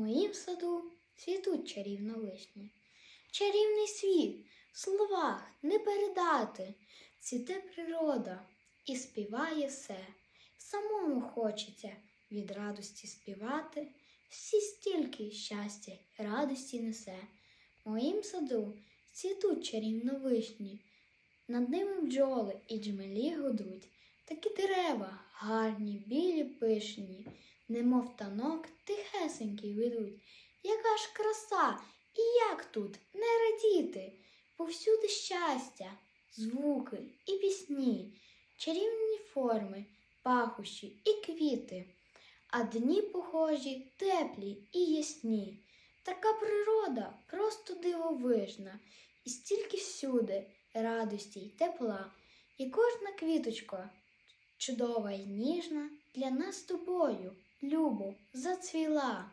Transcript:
моїм саду цвітуть чарівно вишні. Чарівний світ в словах не передати. Цвіте природа і співає все. Самому хочеться від радості співати. Всі стільки щастя й радості несе. В моїм саду цвітуть чарівно вишні. Над ними бджоли і джмелі гудуть. Такі дерева гарні, білі, пишні, немов танок тихесенький ведуть. Яка ж краса, і як тут не радіти? Повсюди щастя, звуки і пісні, чарівні форми, пахощі і квіти, а дні похожі, теплі і ясні. Така природа просто дивовижна, і стільки всюди радості й тепла, і кожна квіточка чудова й ніжна для нас тобою, любо, зацвіла.